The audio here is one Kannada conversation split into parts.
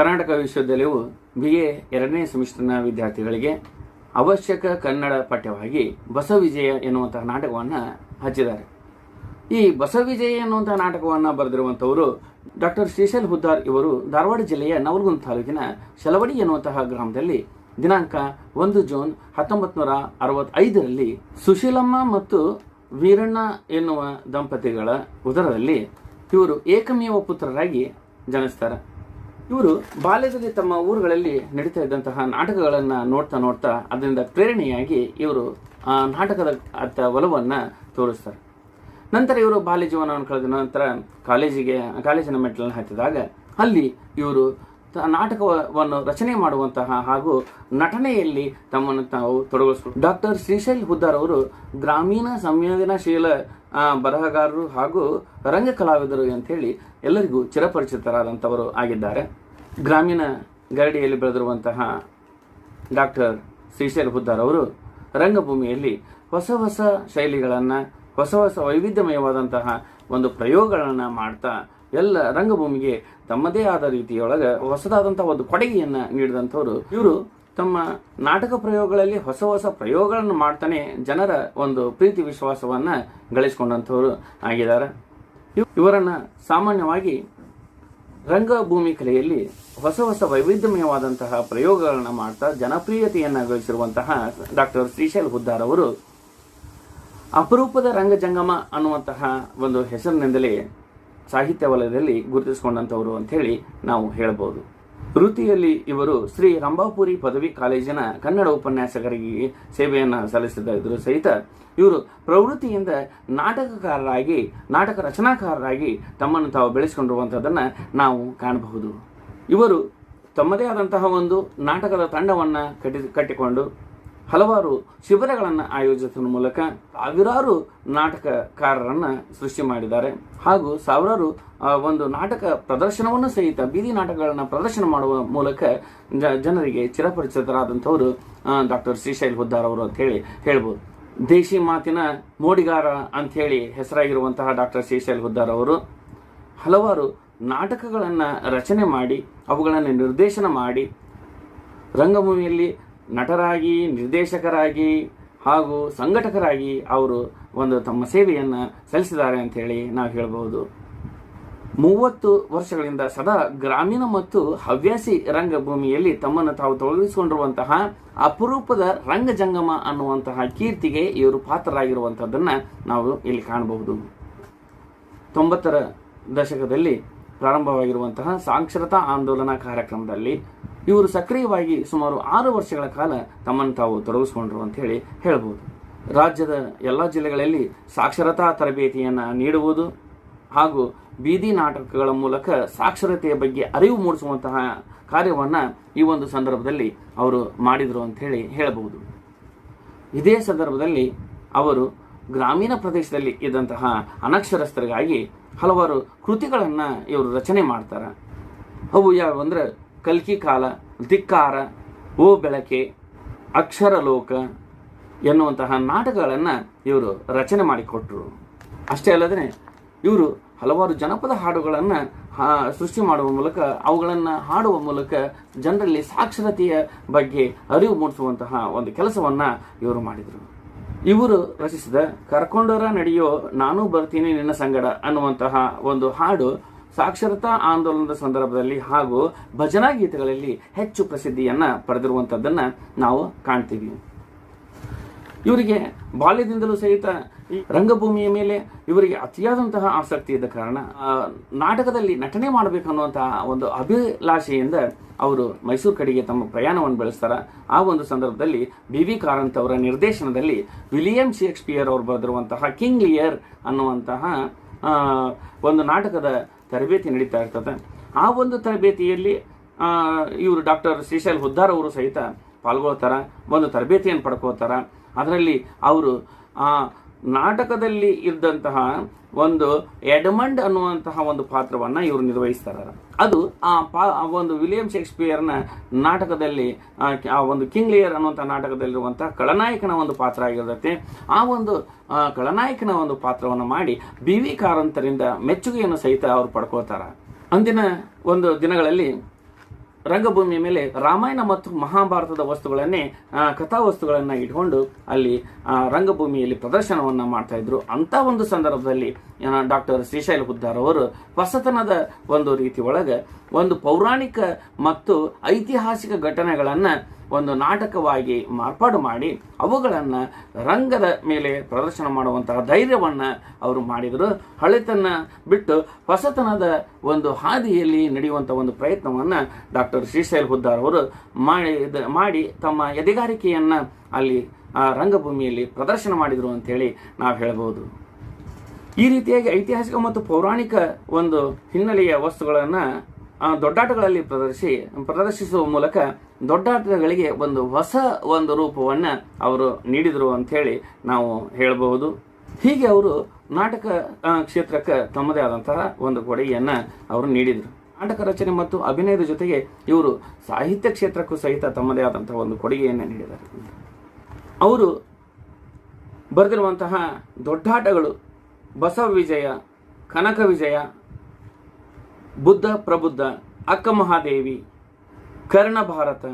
ಕರ್ನಾಟಕ ವಿಶ್ವವಿದ್ಯಾಲಯವು ಬಿ ಎ ಎರಡನೇ ಸೆಮಿಸ್ಟರ್ನ ವಿದ್ಯಾರ್ಥಿಗಳಿಗೆ ಅವಶ್ಯಕ ಕನ್ನಡ ಪಠ್ಯವಾಗಿ ಬಸವಿಜಯ ಎನ್ನುವಂತಹ ನಾಟಕವನ್ನು ಹಚ್ಚಿದ್ದಾರೆ. ಈ ಬಸವಿಜಯ ಎನ್ನುವಂತಹ ನಾಟಕವನ್ನು ಬರೆದಿರುವಂಥವರು ಡಾಕ್ಟರ್ ಶ್ರೀಶೈಲ್ ಹುದ್ದಾರ್ ಇವರು ಧಾರವಾಡ ಜಿಲ್ಲೆಯ ನವಲಗುಂದ ತಾಲೂಕಿನ ಶಲವಡಿ ಎನ್ನುವಂತಹ ಗ್ರಾಮದಲ್ಲಿ ದಿನಾಂಕ ಒಂದು ಜೂನ್ ಹತ್ತೊಂಬತ್ತು ನೂರ ಅರವತ್ತೈದರಲ್ಲಿ ಸುಶೀಲಮ್ಮ ಮತ್ತು ವೀರಣ್ಣ ಎನ್ನುವ ದಂಪತಿಗಳ ಉದರದಲ್ಲಿ ಇವರು ಏಕಮೇವ ಪುತ್ರರಾಗಿ ಜನಿಸ್ತಾರೆ. ಇವರು ಬಾಲ್ಯದಲ್ಲಿ ತಮ್ಮ ಊರುಗಳಲ್ಲಿ ನಡೀತಾ ಇದ್ದಂತಹ ನಾಟಕಗಳನ್ನು ನೋಡ್ತಾ ನೋಡ್ತಾ ಅದರಿಂದ ಪ್ರೇರಣೆಯಾಗಿ ಇವರು ಆ ನಾಟಕದ ಅತ್ತ ಒಲವನ್ನು ತೋರಿಸ್ತಾರೆ. ನಂತರ ಇವರು ಬಾಲ್ಯ ಜೀವನವನ್ನು ಕಳೆದ ನಂತರ ಕಾಲೇಜಿಗೆ, ಕಾಲೇಜಿನ ಮೆಟ್ಟಲನ್ನು ಹತ್ತಿದಾಗ ಅಲ್ಲಿ ಇವರು ನಾಟಕವನ್ನು ರಚನೆ ಮಾಡುವಂತಹ ಹಾಗೂ ನಟನೆಯಲ್ಲಿ ತಮ್ಮನ್ನು ತಾವು ತೊಡಗಿಸ್ಕೊಂಡು ಡಾಕ್ಟರ್ ಶ್ರೀಶೈಲ್ ಹುದ್ದಾರ್ ಅವರು ಗ್ರಾಮೀಣ ಸಂವೇದನಾಶೀಲ ಬರಹಗಾರರು ಹಾಗೂ ರಂಗ ಕಲಾವಿದರು ಅಂತೇಳಿ ಎಲ್ಲರಿಗೂ ಚಿರಪರಿಚಿತರಾದಂಥವರು ಆಗಿದ್ದಾರೆ. ಗ್ರಾಮೀಣ ಗರಡಿಯಲ್ಲಿ ಬೆಳೆದಿರುವಂತಹ ಡಾಕ್ಟರ್ ಶ್ರೀಶೈಲ್ ಹುದ್ದಾರ್ ಅವರು ರಂಗಭೂಮಿಯಲ್ಲಿ ಹೊಸ ಹೊಸ ಶೈಲಿಗಳನ್ನು, ಹೊಸ ಹೊಸ ವೈವಿಧ್ಯಮಯವಾದಂತಹ ಒಂದು ಪ್ರಯೋಗಗಳನ್ನು ಮಾಡ್ತಾ ಎಲ್ಲ ರಂಗಭೂಮಿಗೆ ತಮ್ಮದೇ ಆದ ರೀತಿಯೊಳಗೆ ಹೊಸದಾದಂತಹ ಒಂದು ಕೊಡುಗೆಯನ್ನು ನೀಡಿದಂಥವರು. ಇವರು ತಮ್ಮ ನಾಟಕ ಪ್ರಯೋಗಗಳಲ್ಲಿ ಹೊಸ ಹೊಸ ಪ್ರಯೋಗಗಳನ್ನು ಮಾಡ್ತಾನೆ ಜನರ ಒಂದು ಪ್ರೀತಿ ವಿಶ್ವಾಸವನ್ನು ಗಳಿಸಿಕೊಂಡಂಥವರು ಆಗಿದ್ದಾರೆ. ಇವರನ್ನು ಇವರನ್ನ ಸಾಮಾನ್ಯವಾಗಿ ರಂಗಭೂಮಿ ಕಲೆಯಲ್ಲಿ ಹೊಸ ಹೊಸ ವೈವಿಧ್ಯಮಯವಾದಂತಹ ಪ್ರಯೋಗಗಳನ್ನು ಮಾಡ್ತಾ ಜನಪ್ರಿಯತೆಯನ್ನು ಗಳಿಸಿರುವಂತಹ ಡಾಕ್ಟರ್ ಶ್ರೀಶೈಲ್ ಹುದ್ದಾರ್ ಅವರು ಅಪರೂಪದ ರಂಗಜಂಗಮ ಅನ್ನುವಂತಹ ಒಂದು ಹೆಸರಿನಿಂದಲೇ ಸಾಹಿತ್ಯ ವಲಯದಲ್ಲಿ ಗುರುತಿಸಿಕೊಂಡಂಥವರು ಹೇಳಿ ನಾವು ಹೇಳಬಹುದು ವೃತ್ತಿಯಲ್ಲಿ ಇವರು ಶ್ರೀ ರಂಭಾಪುರಿ ಪದವಿ ಕಾಲೇಜಿನ ಕನ್ನಡ ಉಪನ್ಯಾಸಕರಿಗೆ ಸೇವೆಯನ್ನು ಸಲ್ಲಿಸಿದ್ದರು ಸಹಿತ ಇವರು ಪ್ರವೃತ್ತಿಯಿಂದ ನಾಟಕಕಾರರಾಗಿ, ನಾಟಕ ರಚನಾಕಾರರಾಗಿ ತಮ್ಮನ್ನು ತಾವು ಬೆಳೆಸಿಕೊಂಡಿರುವಂಥದ್ದನ್ನು ನಾವು ಕಾಣಬಹುದು. ಇವರು ತಮ್ಮದೇ ಆದಂತಹ ಒಂದು ನಾಟಕದ ತಂಡವನ್ನು ಕಟ್ಟಿ ಕಟ್ಟಿಕೊಂಡು ಹಲವಾರು ಶಿಬಿರಗಳನ್ನು ಆಯೋಜಿಸುವ ಮೂಲಕ ಸಾವಿರಾರು ನಾಟಕಕಾರರನ್ನು ಸೃಷ್ಟಿ ಮಾಡಿದ್ದಾರೆ. ಹಾಗೂ ಸಾವಿರಾರು ಒಂದು ನಾಟಕ ಪ್ರದರ್ಶನವನ್ನು ಸಹಿತ, ಬೀದಿ ನಾಟಕಗಳನ್ನು ಪ್ರದರ್ಶನ ಮಾಡುವ ಮೂಲಕ ಜನರಿಗೆ ಚಿರಪರಿಚಿತರಾದಂಥವರು ಡಾಕ್ಟರ್ ಶ್ರೀಶೈಲ್ ಹುದ್ದಾರ್ ಅವರು ಅಂತ ಹೇಳಿ ಹೇಳ್ಬೋದು. ದೇಶಿ ಮಾತಿನ ಮೋಡಿಗಾರ ಅಂಥೇಳಿ ಹೆಸರಾಗಿರುವಂತಹ ಡಾಕ್ಟರ್ ಶ್ರೀಶೈಲ್ ಹುದ್ದಾರ್ ಅವರು ಹಲವಾರು ನಾಟಕಗಳನ್ನು ರಚನೆ ಮಾಡಿ, ಅವುಗಳನ್ನು ನಿರ್ದೇಶನ ಮಾಡಿ, ರಂಗಭೂಮಿಯಲ್ಲಿ ನಟರಾಗಿ, ನಿರ್ದೇಶಕರಾಗಿ ಹಾಗೂ ಸಂಘಟಕರಾಗಿ ಅವರು ಒಂದು ತಮ್ಮ ಸೇವೆಯನ್ನು ಸಲ್ಲಿಸಿದ್ದಾರೆ ಅಂತೇಳಿ ನಾವು ಹೇಳಬಹುದು ಮೂವತ್ತು ವರ್ಷಗಳಿಂದ ಸದಾ ಗ್ರಾಮೀಣ ಮತ್ತು ಹವ್ಯಾಸಿ ರಂಗಭೂಮಿಯಲ್ಲಿ ತಮ್ಮನ್ನು ತಾವು ತೊಡಗಿಸಿಕೊಂಡಿರುವಂತಹ ಅಪರೂಪದ ರಂಗಜಂಗಮ ಅನ್ನುವಂತಹ ಕೀರ್ತಿಗೆ ಇವರು ಪಾತ್ರರಾಗಿರುವಂಥದ್ದನ್ನು ನಾವು ಇಲ್ಲಿ ಕಾಣಬಹುದು. ತೊಂಬತ್ತರ ದಶಕದಲ್ಲಿ ಪ್ರಾರಂಭವಾಗಿರುವಂತಹ ಸಾಕ್ಷರತಾ ಆಂದೋಲನ ಕಾರ್ಯಕ್ರಮದಲ್ಲಿ ಇವರು ಸಕ್ರಿಯವಾಗಿ ಸುಮಾರು ಆರು ವರ್ಷಗಳ ಕಾಲ ತಮ್ಮನ್ನು ತಾವು ತೊಡಗಿಸಿಕೊಂಡ್ರು ಅಂತ ಹೇಳಿ ಹೇಳ್ಬೋದು. ರಾಜ್ಯದ ಎಲ್ಲ ಜಿಲ್ಲೆಗಳಲ್ಲಿ ಸಾಕ್ಷರತಾ ತರಬೇತಿಯನ್ನು ನೀಡುವುದು ಹಾಗೂ ಬೀದಿ ನಾಟಕಗಳ ಮೂಲಕ ಸಾಕ್ಷರತೆಯ ಬಗ್ಗೆ ಅರಿವು ಮೂಡಿಸುವಂತಹ ಕಾರ್ಯವನ್ನು ಈ ಒಂದು ಸಂದರ್ಭದಲ್ಲಿ ಅವರು ಮಾಡಿದರು ಅಂತ ಹೇಳಿ ಹೇಳಬಹುದು. ಇದೇ ಸಂದರ್ಭದಲ್ಲಿ ಅವರು ಗ್ರಾಮೀಣ ಪ್ರದೇಶದಲ್ಲಿ ಇದ್ದಂತಹ ಅನಕ್ಷರಸ್ಥರಿಗಾಗಿ ಹಲವಾರು ಕೃತಿಗಳನ್ನು ಇವರು ರಚನೆ ಮಾಡ್ತಾರೆ. ಅವು ಯಾವ ಅಂದ್ರೆ ಕಲ್ಕಿ ಕಾಲ ಧಿಕ್ಕಾರ, ಓ ಬೆಳಕೆ ಅಕ್ಷರ ಲೋಕ ಎನ್ನುವಂತಹ ನಾಟಕಗಳನ್ನು ಇವರು ರಚನೆ ಮಾಡಿಕೊಟ್ರು. ಅಷ್ಟೇ ಅಲ್ಲದೆ ಇವರು ಹಲವಾರು ಜನಪದ ಹಾಡುಗಳನ್ನು ಸೃಷ್ಟಿ ಮಾಡುವ ಮೂಲಕ ಅವುಗಳನ್ನು ಹಾಡುವ ಮೂಲಕ ಜನರಲ್ಲಿ ಸಾಕ್ಷರತೆಯ ಬಗ್ಗೆ ಅರಿವು ಮೂಡಿಸುವಂತಹ ಒಂದು ಕೆಲಸವನ್ನು ಇವರು ಮಾಡಿದರು. ಇವರು ರಚಿಸಿದ ಕರ್ಕೊಂಡರ ನಡೆಯೋ ನಾನು ಬರ್ತೀನಿ ನಿನ್ನ ಸಂಗಡ ಅನ್ನುವಂತಹ ಒಂದು ಹಾಡು ಸಾಕ್ಷರತಾ ಆಂದೋಲನದ ಸಂದರ್ಭದಲ್ಲಿ ಹಾಗೂ ಭಜನಾ ಗೀತೆಗಳಲ್ಲಿ ಹೆಚ್ಚು ಪ್ರಸಿದ್ಧಿಯನ್ನ ಪಡೆದಿರುವಂತದ್ದನ್ನ ನಾವು ಕಾಣ್ತೀವಿ. ಇವರಿಗೆ ಬಾಲ್ಯದಿಂದಲೂ ಸಹಿತ ಈ ರಂಗಭೂಮಿಯ ಮೇಲೆ ಇವರಿಗೆ ಅತಿಯಾದಂತಹ ಆಸಕ್ತಿ ಇದ್ದ ಕಾರಣ ನಾಟಕದಲ್ಲಿ ನಟನೆ ಮಾಡಬೇಕನ್ನುವಂತಹ ಒಂದು ಅಭಿಲಾಷೆಯಿಂದ ಅವರು ಮೈಸೂರು ಕಡೆಗೆ ತಮ್ಮ ಪ್ರಯಾಣವನ್ನು ಬೆಳೆಸ್ತಾರೆ. ಆ ಒಂದು ಸಂದರ್ಭದಲ್ಲಿ ಬಿ ವಿ ಕಾರಂತ್ ಅವರ ನಿರ್ದೇಶನದಲ್ಲಿ ವಿಲಿಯಂ ಶೇಕ್ಸ್ಪಿಯರ್ ಅವರು ಬರೆದಿರುವಂತಹ ಕಿಂಗ್ ಲಿಯರ್ ಅನ್ನುವಂತಹ ಒಂದು ನಾಟಕದ ತರಬೇತಿ ನಡೀತಾ ಇರ್ತದೆ. ಆ ಒಂದು ತರಬೇತಿಯಲ್ಲಿ ಇವರು ಡಾಕ್ಟರ್ ಶ್ರೀಶೈಲ್ ಹುದ್ದಾರ್ ಅವರು ಸಹಿತ ಪಾಲ್ಗೊಳ್ತಾರೆ, ಒಂದು ತರಬೇತಿಯನ್ನು ಪಡ್ಕೋತಾರ ಅದರಲ್ಲಿ ಅವರು ನಾಟಕದಲ್ಲಿ ಇದ್ದಂತಹ ಒಂದು ಎಡಮಂಡ್ ಅನ್ನುವಂತಹ ಒಂದು ಪಾತ್ರವನ್ನ ಇವರು ನಿರ್ವಹಿಸ್ತಾರೆ ಅದು ಆ ಪಾ ಒಂದು ವಿಲಿಯಂ ಶೇಕ್ಸ್ಪಿಯರ್ನ ನಾಟಕದಲ್ಲಿ ಆ, ಒಂದು ಕಿಂಗ್ ಲಿಯರ್ ಅನ್ನುವಂಥ ನಾಟಕದಲ್ಲಿರುವಂಥ ಖಳನಾಯಕನ ಒಂದು ಪಾತ್ರ ಆಗಿರುತ್ತೆ. ಆ ಒಂದು ಖಳನಾಯಕನ ಒಂದು ಪಾತ್ರವನ್ನು ಮಾಡಿ ಬಿ ವಿ ಕಾರಂತರಿಂದ ಮೆಚ್ಚುಗೆಯನ್ನು ಸಹಿತ ಅವರು ಪಡ್ಕೋತಾರ ಅಂದಿನ ಒಂದು ದಿನಗಳಲ್ಲಿ ರಂಗಭೂಮಿಯ ಮೇಲೆ ರಾಮಾಯಣ ಮತ್ತು ಮಹಾಭಾರತದ ವಸ್ತುಗಳನ್ನೇ ಕಥಾವಸ್ತುಗಳನ್ನು ಕಥಾ ವಸ್ತುಗಳನ್ನ ಇಟ್ಕೊಂಡು ಅಲ್ಲಿ ರಂಗಭೂಮಿಯಲ್ಲಿ ಪ್ರದರ್ಶನವನ್ನ ಮಾಡ್ತಾ ಇದ್ರು. ಅಂತ ಒಂದು ಸಂದರ್ಭದಲ್ಲಿ ಡಾಕ್ಟರ್ ಶ್ರೀಶೈಲ ಹುದ್ದಾರ್ ಅವರು ಹೊಸತನದ ಒಂದು ರೀತಿ ಒಳಗೆ ಒಂದು ಪೌರಾಣಿಕ ಮತ್ತು ಐತಿಹಾಸಿಕ ಘಟನೆಗಳನ್ನ ಒಂದು ನಾಟಕವಾಗಿ ಮಾರ್ಪಾಡು ಮಾಡಿ ಅವುಗಳನ್ನು ರಂಗದ ಮೇಲೆ ಪ್ರದರ್ಶನ ಮಾಡುವಂತಹ ಧೈರ್ಯವನ್ನು ಅವರು ಮಾಡಿದರು. ಹಳೆತನ ಬಿಟ್ಟು ಹೊಸತನದ ಒಂದು ಹಾದಿಯಲ್ಲಿ ನಡೆಯುವಂಥ ಒಂದು ಪ್ರಯತ್ನವನ್ನು ಡಾಕ್ಟರ್ ಶ್ರೀಶೈಲ್ ಹುದ್ದಾರ್ ಅವರು ಮಾಡಿದ, ಮಾಡಿ ತಮ್ಮ ಎದೆಗಾರಿಕೆಯನ್ನು ಅಲ್ಲಿ ಆ ರಂಗಭೂಮಿಯಲ್ಲಿ ಪ್ರದರ್ಶನ ಮಾಡಿದರು ಅಂಥೇಳಿ ನಾವು ಹೇಳಬಹುದು ಈ ರೀತಿಯಾಗಿ ಐತಿಹಾಸಿಕ ಮತ್ತು ಪೌರಾಣಿಕ ಒಂದು ಹಿನ್ನೆಲೆಯ ವಸ್ತುಗಳನ್ನು ದೊಡ್ಡಾಟಗಳಲ್ಲಿ ಪ್ರದರ್ಶಿ, ಪ್ರದರ್ಶಿಸುವ ಮೂಲಕ ದೊಡ್ಡಾಟಗಳಿಗೆ ಒಂದು ಹೊಸ ಒಂದು ರೂಪವನ್ನ ಅವರು ನೀಡಿದರು ಅಂಥೇಳಿ ನಾವು ಹೇಳಬಹುದು. ಹೀಗೆ ಅವರು ನಾಟಕ ಕ್ಷೇತ್ರಕ್ಕೆ ತಮ್ಮದೇ ಆದಂತಹ ಒಂದು ಕೊಡುಗೆಯನ್ನು ಅವರು ನೀಡಿದರು. ನಾಟಕ ರಚನೆ ಮತ್ತು ಅಭಿನಯದ ಜೊತೆಗೆ ಇವರು ಸಾಹಿತ್ಯ ಕ್ಷೇತ್ರಕ್ಕೂ ಸಹಿತ ತಮ್ಮದೇ ಆದಂತಹ ಒಂದು ಕೊಡುಗೆಯನ್ನು ನೀಡಿದ್ದಾರೆ. ಅವರು ಬರೆದಿರುವಂತಹ ದೊಡ್ಡಾಟಗಳು ಬಸವ ವಿಜಯ, ಕನಕ ವಿಜಯ, ಬುದ್ಧ ಪ್ರಬುದ್ಧ, ಅಕ್ಕ ಮಹಾದೇವಿ ಕರ್ಣ ಭಾರತ,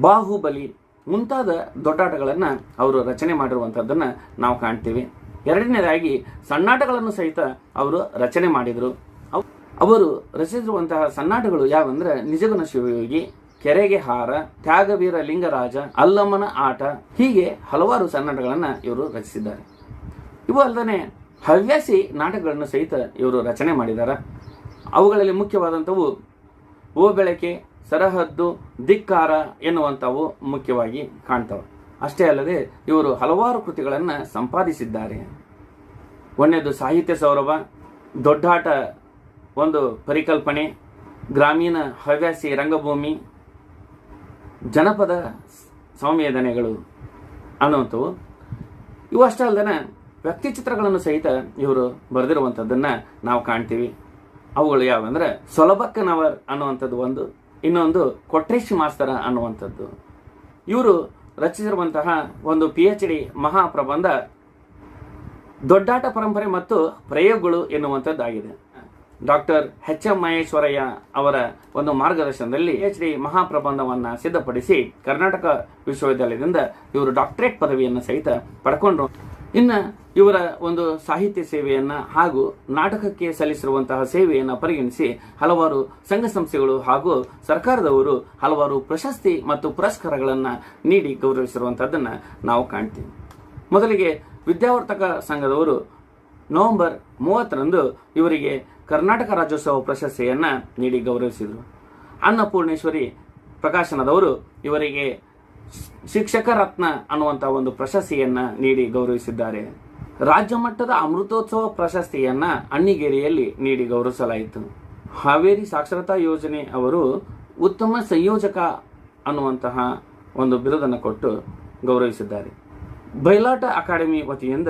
ಬಾಹುಬಲಿ ಮುಂತಾದ ದೊಡ್ಡಾಟಗಳನ್ನು ಅವರು ರಚನೆ ಮಾಡಿರುವಂಥದ್ದನ್ನು ನಾವು ಕಾಣ್ತೀವಿ. ಎರಡನೇದಾಗಿ ಸಣ್ಣಾಟಗಳನ್ನು ಸಹಿತ ಅವರು ರಚನೆ ಮಾಡಿದರು. ಅವ್- ಅವರು ರಚಿಸಿರುವಂತಹ ಸಣ್ಣಾಟಗಳು ಯಾವಂದ್ರೆ ನಿಜಗುಣ ಶಿವಯೋಗಿ, ಕೆರೆಗೆ ಹಾರ, ತ್ಯಾಗವೀರ ಲಿಂಗರಾಜ, ಅಲ್ಲಮ್ಮನ ಆಟ, ಹೀಗೆ ಹಲವಾರು ಸಣ್ಣಾಟಗಳನ್ನು ಇವರು ರಚಿಸಿದ್ದಾರೆ. ಇವು ಅಲ್ಲದೆ ಹವ್ಯಾಸಿ ನಾಟಕಗಳನ್ನು ಸಹಿತ ಇವರು ರಚನೆ ಮಾಡಿದ್ದಾರೆ ಅವುಗಳಲ್ಲಿ ಮುಖ್ಯವಾದಂಥವು ಓ ಬೆಳಕೆ ಸರಹದ್ದು, ಧಿಕ್ಕಾರ ಎನ್ನುವಂಥವು ಮುಖ್ಯವಾಗಿ ಕಾಣ್ತವೆ. ಅಷ್ಟೇ ಅಲ್ಲದೆ ಇವರು ಹಲವಾರು ಕೃತಿಗಳನ್ನು ಸಂಪಾದಿಸಿದ್ದಾರೆ. ಒಂದನೇದು ಸಾಹಿತ್ಯ ಸೌರಭ, ದೊಡ್ಡಾಟ ಒಂದು ಪರಿಕಲ್ಪನೆ, ಗ್ರಾಮೀಣ ಹವ್ಯಾಸಿ ರಂಗಭೂಮಿ, ಜನಪದ ಸಂವೇದನೆಗಳು ಅನ್ನುವಂಥವು. ಇವು ಅಷ್ಟೇ ಅಲ್ಲದೆ ವ್ಯಕ್ತಿ ಚಿತ್ರಗಳನ್ನು ಸಹಿತ ಇವರು ಬರೆದಿರುವಂಥದ್ದನ್ನು ನಾವು ಕಾಣ್ತೀವಿ. ಅವುಗಳು ಯಾವಂದ್ರೆ ಸೊಲಬಕ್ಕನವರ್ ಅನ್ನುವಂಥದ್ದು ಒಂದು ಇನ್ನೊಂದು ಕೊಟ್ರೇಶಿ ಮಾಸ್ತರ ಅನ್ನುವಂಥದ್ದು. ಇವರು ರಚಿಸಿರುವಂತಹ ಒಂದು ಪಿ ಎಚ್ ಡಿ ಮಹಾಪ್ರಬಂಧ, ದೊಡ್ಡಾಟ ಪರಂಪರೆ ಮತ್ತು ಪ್ರಯೋಗಗಳು ಎನ್ನುವಂಥದ್ದಾಗಿದೆ. ಡಾಕ್ಟರ್ ಎಚ್ ಎಂ ಮಹೇಶ್ವರಯ್ಯ ಅವರ ಒಂದು ಮಾರ್ಗದರ್ಶನದಲ್ಲಿ ಎಚ್ ಡಿ ಮಹಾಪ್ರಬಂಧವನ್ನು ಸಿದ್ಧಪಡಿಸಿ ಕರ್ನಾಟಕ ವಿಶ್ವವಿದ್ಯಾಲಯದಿಂದ ಇವರು ಡಾಕ್ಟರೇಟ್ ಪದವಿಯನ್ನು ಸಹಿತ ಪಡ್ಕೊಂಡ್ರು. ಇನ್ನು ಇವರ ಒಂದು ಸಾಹಿತ್ಯ ಸೇವೆಯನ್ನ ಹಾಗೂ ನಾಟಕಕ್ಕೆ ಸಲ್ಲಿಸಿರುವಂತಹ ಸೇವೆಯನ್ನು ಪರಿಗಣಿಸಿ ಹಲವಾರು ಸಂಘ ಸಂಸ್ಥೆಗಳು ಹಾಗೂ ಸರ್ಕಾರದವರು ಹಲವಾರು ಪ್ರಶಸ್ತಿ ಮತ್ತು ಪುರಸ್ಕಾರಗಳನ್ನು ನೀಡಿ ಗೌರವಿಸಿರುವಂತಹದ್ದನ್ನ ನಾವು ಕಾಣ್ತೀವಿ. ಮೊದಲಿಗೆ ವಿದ್ಯಾವರ್ತಕ ಸಂಘದವರು ನವೆಂಬರ್ ಮೂವತ್ತರಂದು ಇವರಿಗೆ ಕರ್ನಾಟಕ ರಾಜ್ಯೋತ್ಸವ ಪ್ರಶಸ್ತಿಯನ್ನ ನೀಡಿ ಗೌರವಿಸಿದರು. ಅನ್ನಪೂರ್ಣೇಶ್ವರಿ ಪ್ರಕಾಶನದವರು ಇವರಿಗೆ ಶಿಕ್ಷಕ ರತ್ನ ಅನ್ನುವಂಥ ಒಂದು ಪ್ರಶಸ್ತಿಯನ್ನ ನೀಡಿ ಗೌರವಿಸಿದ್ದಾರೆ. ರಾಜ್ಯ ಮಟ್ಟದ ಅಮೃತೋತ್ಸವ ಪ್ರಶಸ್ತಿಯನ್ನ ಅಣ್ಣಿಗೇರಿಯಲ್ಲಿ ನೀಡಿ ಗೌರವಿಸಲಾಯಿತು. ಹಾವೇರಿ ಸಾಕ್ಷರತಾ ಯೋಜನೆ ಅವರು ಉತ್ತಮ ಸಂಯೋಜಕ ಅನ್ನುವಂತಹ ಒಂದು ಬಿರುದನ್ನು ಕೊಟ್ಟು ಗೌರವಿಸಿದ್ದಾರೆ. ಬಯಲಾಟ ಅಕಾಡೆಮಿ ವತಿಯಿಂದ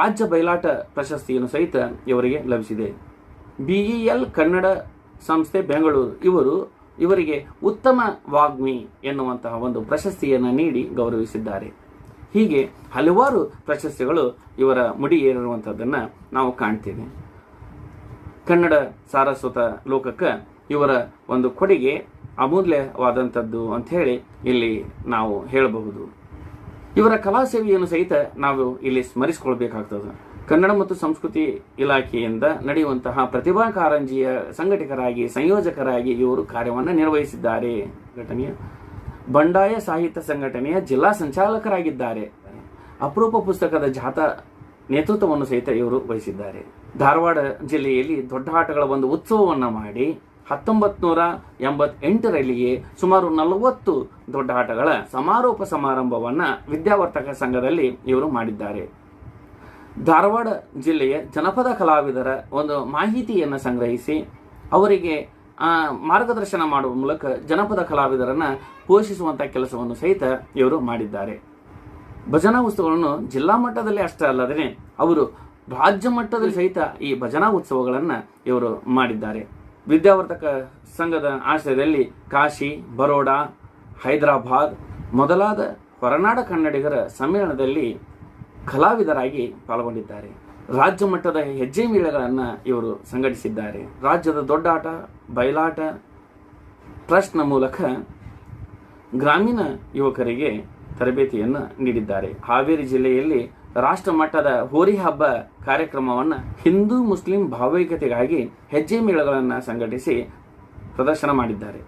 ರಾಜ್ಯ ಬಯಲಾಟ ಪ್ರಶಸ್ತಿಯನ್ನು ಸಹಿತ ಇವರಿಗೆ ಲಭಿಸಿದೆ. ಬಿಇಎಲ್ ಕನ್ನಡ ಸಂಸ್ಥೆ ಬೆಂಗಳೂರು ಇವರು ಇವರಿಗೆ ಉತ್ತಮ ವಾಗ್ಮಿ ಎನ್ನುವಂತಹ ಒಂದು ಪ್ರಶಸ್ತಿಯನ್ನು ನೀಡಿ ಗೌರವಿಸಿದ್ದಾರೆ. ಹೀಗೆ ಹಲವಾರು ಪ್ರಶಸ್ತಿಗಳು ಇವರ ಮುಡಿ ಏರಿರುವಂಥದ್ದನ್ನು ನಾವು ಕಾಣ್ತೇವೆ. ಕನ್ನಡ ಸಾರಸ್ವತ ಲೋಕಕ್ಕೆ ಇವರ ಒಂದು ಕೊಡುಗೆ ಅಮೂಲ್ಯವಾದಂಥದ್ದು ಅಂತ ಹೇಳಿ ಇಲ್ಲಿ ನಾವು ಹೇಳಬಹುದು. ಇವರ ಕಲಾ ಸೇವೆಯನ್ನು ಸಹಿತ ನಾವು ಇಲ್ಲಿ ಸ್ಮರಿಸಿಕೊಳ್ಬೇಕಾಗ್ತದೆ. ಕನ್ನಡ ಮತ್ತು ಸಂಸ್ಕೃತಿ ಇಲಾಖೆಯಿಂದ ನಡೆಯುವಂತಹ ಪ್ರತಿಭಾ ಕಾರಂಜಿಯ ಸಂಘಟಕರಾಗಿ, ಸಂಯೋಜಕರಾಗಿ ಇವರು ಕಾರ್ಯವನ್ನು ನಿರ್ವಹಿಸಿದ್ದಾರೆ. ಘಟನೆಯ ಬಂಡಾಯ ಸಾಹಿತ್ಯ ಸಂಘಟನೆಯ ಜಿಲ್ಲಾ ಸಂಚಾಲಕರಾಗಿದ್ದಾರೆ. ಅಪರೂಪ ಪುಸ್ತಕದ ಜಾಥಾ ನೇತೃತ್ವವನ್ನು ಸಹಿತ ಇವರು ವಹಿಸಿದ್ದಾರೆ. ಧಾರವಾಡ ಜಿಲ್ಲೆಯಲ್ಲಿ ದೊಡ್ಡ ಆಟಗಳ ಒಂದು ಉತ್ಸವವನ್ನು ಮಾಡಿ ಹತ್ತೊಂಬತ್ ನೂರ ಎಂಬತ್ತೆಂಟರಲ್ಲಿಯೇ ಸುಮಾರು ನಲವತ್ತು ದೊಡ್ಡ ಆಟಗಳ ಸಮಾರೋಪ ಸಮಾರಂಭವನ್ನು ವಿದ್ಯಾವರ್ತಕ ಸಂಘದಲ್ಲಿ ಇವರು ಮಾಡಿದ್ದಾರೆ. ಧಾರವಾಡ ಜಿಲ್ಲೆಯ ಜನಪದ ಕಲಾವಿದರ ಒಂದು ಮಾಹಿತಿಯನ್ನು ಸಂಗ್ರಹಿಸಿ ಅವರಿಗೆ ಮಾರ್ಗದರ್ಶನ ಮಾಡುವ ಮೂಲಕ ಜನಪದ ಕಲಾವಿದರನ್ನ ಪೋಷಿಸುವಂತಹ ಕೆಲಸವನ್ನು ಸಹಿತ ಇವರು ಮಾಡಿದ್ದಾರೆ. ಭಜನಾ ಉತ್ಸವಗಳನ್ನು ಜಿಲ್ಲಾ ಮಟ್ಟದಲ್ಲಿ ಅಷ್ಟೇ ಅಲ್ಲದೇ ಅವರು ರಾಜ್ಯ ಮಟ್ಟದಲ್ಲಿ ಸಹಿತ ಈ ಭಜನಾ ಉತ್ಸವಗಳನ್ನು ಇವರು ಮಾಡಿದ್ದಾರೆ. ವಿದ್ಯಾವರ್ತಕ ಸಂಘದ ಆಶ್ರಯದಲ್ಲಿ ಕಾಶಿ, ಬರೋಡಾ, ಹೈದರಾಬಾದ್ ಮೊದಲಾದ ಹೊರನಾಡ ಕನ್ನಡಿಗರ ಸಮ್ಮೇಳನದಲ್ಲಿ ಕಲಾವಿದರಾಗಿ ಪಾಲ್ಗೊಂಡಿದ್ದಾರೆ. ರಾಜ್ಯ ಮಟ್ಟದ ಹೆಜ್ಜೆ ಮೇಳಗಳನ್ನು ಇವರು ಸಂಘಟಿಸಿದ್ದಾರೆ. ರಾಜ್ಯದ ದೊಡ್ಡಾಟ ಬಯಲಾಟ, ಟ್ರಸ್ಟ್ನ ಮೂಲಕ ಗ್ರಾಮೀಣ ಯುವಕರಿಗೆ ತರಬೇತಿಯನ್ನು ನೀಡಿದ್ದಾರೆ. ಹಾವೇರಿ ಜಿಲ್ಲೆಯಲ್ಲಿ ರಾಷ್ಟ್ರ ಮಟ್ಟದ ಹೋರಿ ಹಬ್ಬ ಕಾರ್ಯಕ್ರಮವನ್ನು ಹಿಂದೂ ಮುಸ್ಲಿಂ ಭಾವೈಕ್ಯತೆಗಾಗಿ ಹೆಜ್ಜೆ ಮೇಳಗಳನ್ನು ಸಂಘಟಿಸಿ ಪ್ರದರ್ಶನ ಮಾಡಿದ್ದಾರೆ.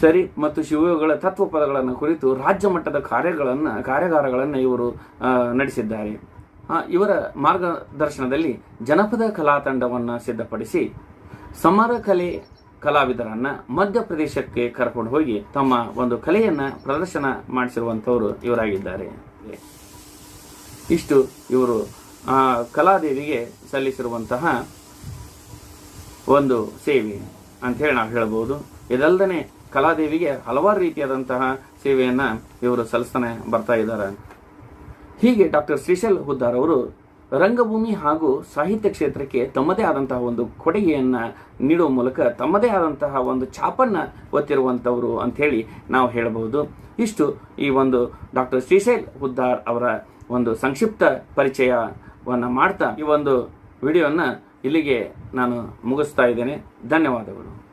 ಸರಿ ಮತ್ತು ಶಿವಯೋಗಗಳ ತತ್ವ ಪದಗಳನ್ನು ಕುರಿತು ರಾಜ್ಯ ಮಟ್ಟದ ಕಾರ್ಯಗಳನ್ನು, ಕಾರ್ಯಾಗಾರಗಳನ್ನು ಇವರು ನಡೆಸಿದ್ದಾರೆ. ಇವರ ಮಾರ್ಗದರ್ಶನದಲ್ಲಿ ಜನಪದ ಕಲಾ ತಂಡವನ್ನು ಸಿದ್ಧಪಡಿಸಿ ಸಮರ ಕಲೆ ಕಲಾವಿದರನ್ನ ಮಧ್ಯಪ್ರದೇಶಕ್ಕೆ ಕರ್ಕೊಂಡು ಹೋಗಿ ತಮ್ಮ ಒಂದು ಕಲೆಯನ್ನ ಪ್ರದರ್ಶನ ಮಾಡಿಸಿರುವಂಥವರು ಇವರಾಗಿದ್ದಾರೆ. ಇಷ್ಟು ಇವರು ಕಲಾದೇವಿಗೆ ಸಲ್ಲಿಸಿರುವಂತಹ ಒಂದು ಸೇವೆ ಅಂತ ಹೇಳಿ ನಾವು ಹೇಳ್ಬೋದು. ಇದಲ್ಲದೆ ಕಲಾದೇವಿಗೆ ಹಲವಾರು ರೀತಿಯಾದಂತಹ ಸೇವೆಯನ್ನ ಇವರು ಸಲ್ಲಿಸ್ತಾನೆ ಬರ್ತಾ ಇದ್ದಾರೆ. ಹೀಗೆ ಡಾಕ್ಟರ್ ಶ್ರೀಶೈಲ್ ಹುದ್ದಾರ್ ಅವರು ರಂಗಭೂಮಿ ಹಾಗೂ ಸಾಹಿತ್ಯ ಕ್ಷೇತ್ರಕ್ಕೆ ತಮ್ಮದೇ ಆದಂತಹ ಒಂದು ಕೊಡುಗೆಯನ್ನ ನೀಡುವ ಮೂಲಕ ತಮ್ಮದೇ ಆದಂತಹ ಒಂದು ಛಾಪನ್ನ ಒತ್ತಿರುವಂಥವರು ಅಂತ ಹೇಳಿ ನಾವು ಹೇಳಬಹುದು. ಇಷ್ಟು ಈ ಒಂದು ಡಾಕ್ಟರ್ ಶ್ರೀಶೈಲ್ ಹುದ್ದಾರ್ ಅವರ ಒಂದು ಸಂಕ್ಷಿಪ್ತ ಪರಿಚಯವನ್ನು ಮಾಡ್ತಾ ಈ ಒಂದು ವಿಡಿಯೋನ ಇಲ್ಲಿಗೆ ನಾನು ಮುಗಿಸ್ತಾ ಇದ್ದೇನೆ. ಧನ್ಯವಾದಗಳು.